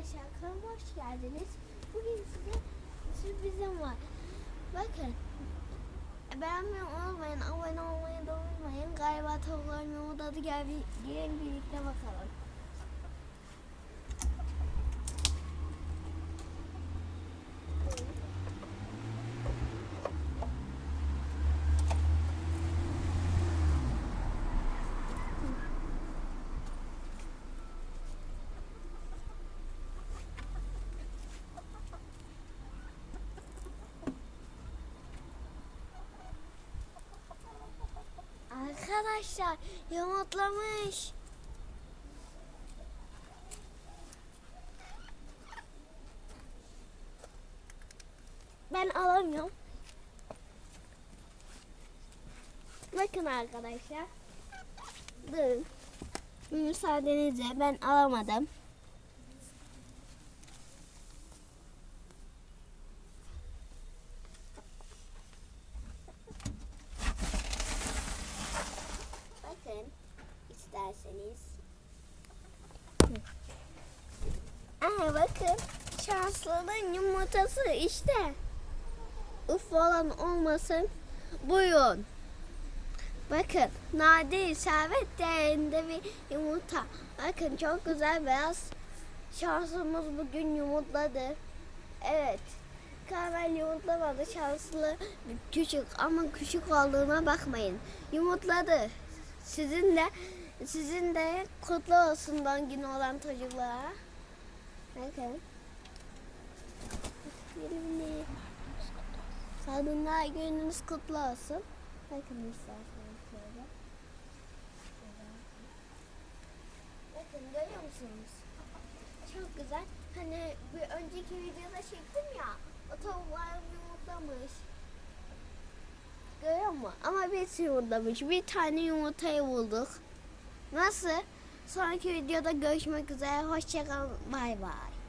Arkadaşlar kanalıma hoş geldiniz. Bugün size sürprizim var. Bakın. Beğenmeyi unutmayın, abone olmayı da unutmayın. Galiba tavukların yumurtadı gel bir, gelin birlikte bakalım. Arkadaşlar yumurtlamış. Ben alamıyorum. Bakın arkadaşlar. Durun. Müsaadenizle ben alamadım. Bakın isterseniz. Aa, bakın şanslının yumurtası işte. Uf falan olmasın. Buyurun. Bakın nadir servet değerinde bir yumurta. Bakın çok güzel beyaz. Şansımız bugün yumurtladı. Evet. Kahvel yumurtlamadı şanslı küçük ama küçük olduğuna bakmayın. Yumurtladı. Sizin de sizin de kutlu olsun doğum günü olan çocuklara. Bakın. Birbirine. Kadınlar gününüz kutlu olsun. Bakın isterseniz şöyle. Bakın görüyor musunuz? Çok güzel. Hani bir önceki videoda çektim ya. O tavuklar yumurtlamış. Görüyor musun? Ama biz yumurtlamış. Bir tane yumurtayı bulduk. Nasıl? Sonraki videoda görüşmek üzere. Hoşçakalın. Bay bay.